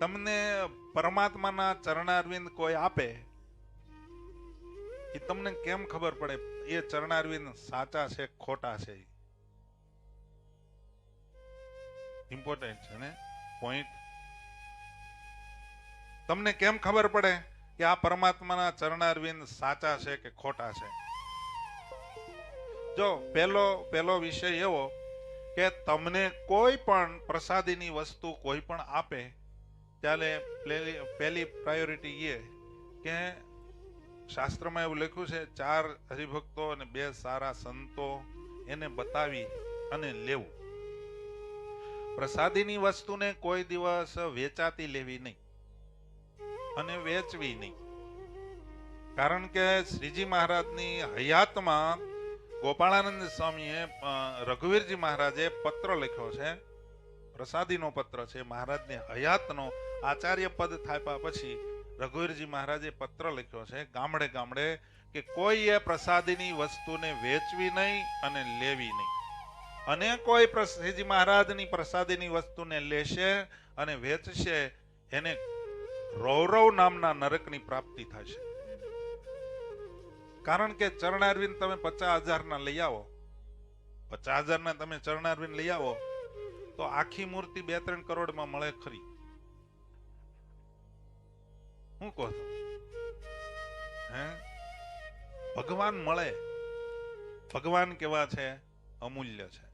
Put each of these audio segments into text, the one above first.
તમને પરમાત્માના ચરણારવિંદ કોઈ આપે? એ તમને કેમ ખબર પડે? એ ચરણારવિંદ સાચા છે, ખોટા છે? ઇમ્પોર્ટન્ટ છે, ને? પોઈન્ટ તમને કેમ ખબર પડે કે આ પરમાત્માના ચરણારવિંદ સાચા છે કે ખોટા છે? જો, પહેલો પહેલો વિષય એવો કે તમને કોઈ પણ પ્રસાદીની વસ્તુ કોઈ પણ આપે ત્યારે પહેલી પ્રાયોરિટી એ કે શાસ્ત્રમાં એવું લખ્યું છે, ચાર હરિભક્તો અને બે સારા સંતો એને બતાવી અને લેવું. પ્રસાદીની વસ્તુને કોઈ દિવસ વેચાતી લેવી નહીં અને વેચવી નહીં. કારણ કે શ્રીજી મહારાજની હયાતમાં ગોપાળાનંદ સ્વામીએ રઘુવીરજી મહારાજે પત્ર લખ્યો છે પ્રસાદીનો પત્ર છે, મહારાજને હયાતનો આચાર્ય પદ થાપ્યા પછી રઘુવીરજી મહારાજે પત્ર લખ્યો છે, ગામડે ગામડે કે કોઈએ પ્રસાદીની વસ્તુને વેચવી નહીં અને લેવી નહીં. અને કોઈ શ્રીજી મહારાજની પ્રસાદીની વસ્તુને લેશે અને વેચશે, એને રૌરવ નામના નરકની પ્રાપ્તિ થશે. કારણ કે ચરણારવિંદ તમે પચાસ હજારના લઈ આવો. પચાસ હજારના તમે ચરણારવિંદ લઈ આવો. તો આખી મૂર્તિ બે ત્રણ કરોડમાં મળે ખરી. શું કહો હે? ભગવાન મળે. ભગવાન કેવા છે? અમૂલ્ય છે.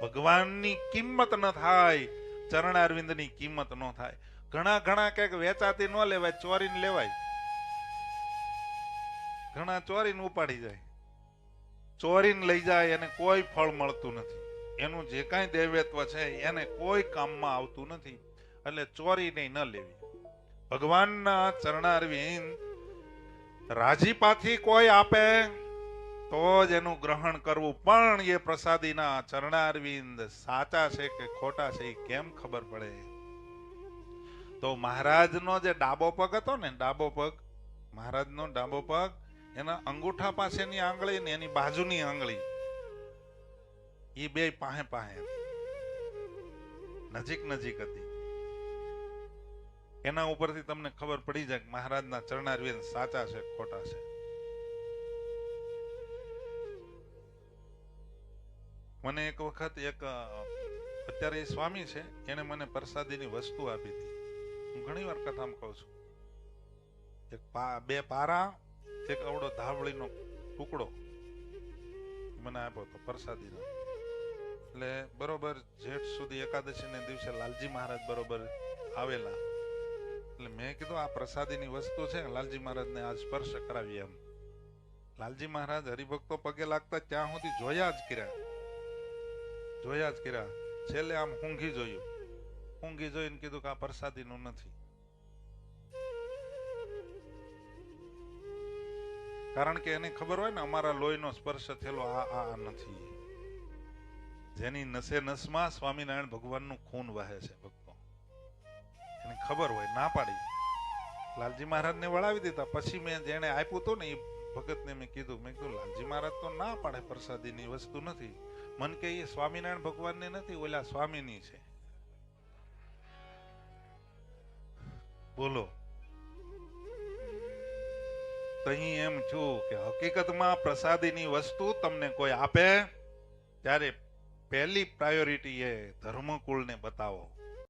ભગવાનની કિંમત ન થાય, ચરણારવિંદની કિંમત ન થાય. ઘણા ઘણા કંઈક વેચાતી ન લેવાય, ચોરીને લેવાય. ઘણા ચોરીને ઉપાડી જાય. ચોરીને લઈ જાય, એને કોઈ ફળ મળતું નથી. એનું જે કાંઈ દૈવત્વ છે, એને કોઈ કામમાં આવતું નથી. એટલે ચોરી નહીં ન લેવી. ભગવાનના ચરણારવિંદ રાજીપાથી કોઈ આપે, તો જ એનું ગ્રહણ કરવું. પણ એ પ્રસાદીના ચરણારવિંદ સાચા છે કે ખોટા છે, એ કેમ ખબર પડે? તો મહારાજનો જે ડાબો પગ હતો ને, ડાબો પગ, મહારાજનો ડાબો પગ, એના અંગૂઠા પાસેની આંગળી ને એની બાજુની આંગળી. એ બે પાહે પાહે નજીક નજીક હતી. એના ઉપરથી તમને ખબર પડી જાય મહારાજના ચરણારવિંદ સાચા છે, ખોટા છે. મને એક વખત એક અત્યારે એ સ્વામી છે એને મને પ્રસાદીની વસ્તુ આપી હતી. હું ઘણી વાર કથામાં કહું છું. એક બે પારા, એક અવડો ધાવળીનો ટુકડો મને આપ્યો હતો પ્રસાદીનો. એટલે બરોબર જેઠ સુધી એકાદશીને દિવસે લાલજી મહારાજ બરોબર આવેલા. એટલે મેં કીધું આ પ્રસાદીની વસ્તુ છે લાલજી મહારાજને આ સ્પર્શ કરાવી એમ. લાલજી મહારાજ હરિભક્તો પગે લાગતા ત્યાં સુધી જોયા જ કર્યા. જોયા જ કર્યા. છેલ્લે આમ ઊંઘી જોયું. ઊંઘી જોઈને કીધું કે આ પ્રસાદીનું નથી. કારણ કે એને ખબર હોય ને અમારા લોહીનો સ્પર્શ થયેલો આ આ આ નથી. જેની નસે નસમાં સ્વામિનારાયણ ભગવાનનું ખૂન વહે છે ભક્તો. એને ખબર હોય, ના પાડી. લાલજી મહારાજને વળાવી દીધા. પછી મેં જેને આપ્યું હતું ને એ ભગતને મેં કીધું મેં કીધું, લાલજી મહારાજ તો ના પાડે પ્રસાદીની વસ્તુ નથી. મન કે એ સ્વામિનારાયણ ભગવાનની નથી, ઓલા સ્વામીની છે. બોલો. તો અહીં એમ છું કે હકીકતમાં પ્રસાદીની વસ્તુ તમને કોઈ આપે? ત્યારે પહેલી પ્રાયોરિટી એ ધર્મકુળને બતાવો.